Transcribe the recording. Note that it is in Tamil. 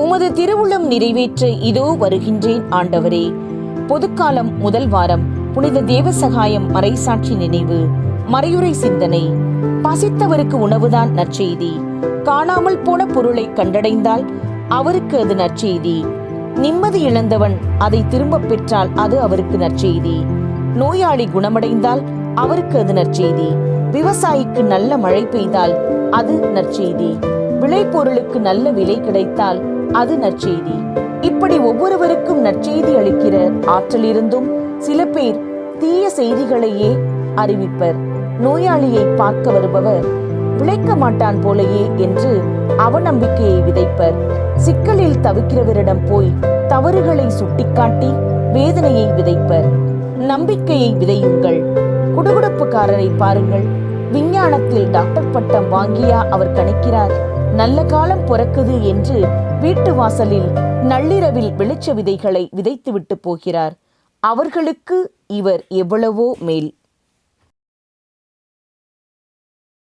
உமது திருவுளம் நிறைவேற்ற இதோ வருகின்றேன் ஆண்டவரே. பொதுக்காலம் முதல் வாரம் புனித தேவசகாயம் மறைசாட்சி நினைவு மறையுறை சிந்தனை. பசித்தவருக்கு உணவுதான் நற்செய்தி. காணாமல் போன பொருளை கண்டடைந்தால் அவருக்கு அது நற்செய்தி. நிம்மதி இழந்தவன் அதை திரும்பப் பெற்றால் அது அவருக்கு நற்செய்தி. நோயாளி குணமடைந்தால் அவருக்கு அது நற்செய்தி. விவசாயிக்கு நல்ல மழை பெய்தால் அது நற்செய்தி. விளைபொருளுக்கு நல்ல விலை கிடைத்தால் அது நற்செய்தி. இப்படி ஒவ்வொருவருக்கும் நற்செய்தி அளிக்கிற ஆற்றலிருந்தும் சில பேர் தீய செய்திகளையே அறிவிப்பர். நோயாளியை பார்க்க வருபவர் பிழைக்க மாட்டான் போலையே என்று அவநம்பிக்கையை விதைப்பர். சிக்கலில் தவிக்கிறவரிடம் போய் தவறுகளை சுட்டிக்காட்டி வேதனையை விதைப்பர். நம்பிக்கையை விதையுங்கள். குடுகுடுப்புக்காரரை பாருங்கள். விஞ்ஞானத்தில் டாக்டர் பட்டம் வாங்கியா அவர் கணிக்கிறார். நல்ல காலம் பிறக்குது என்று வீட்டு வாசலில் நள்ளிரவில் வெளிச்ச விதைகளை விதைத்துவிட்டு போகிறார். அவர்களுக்கு இவர் எவ்வளவோ மேல்.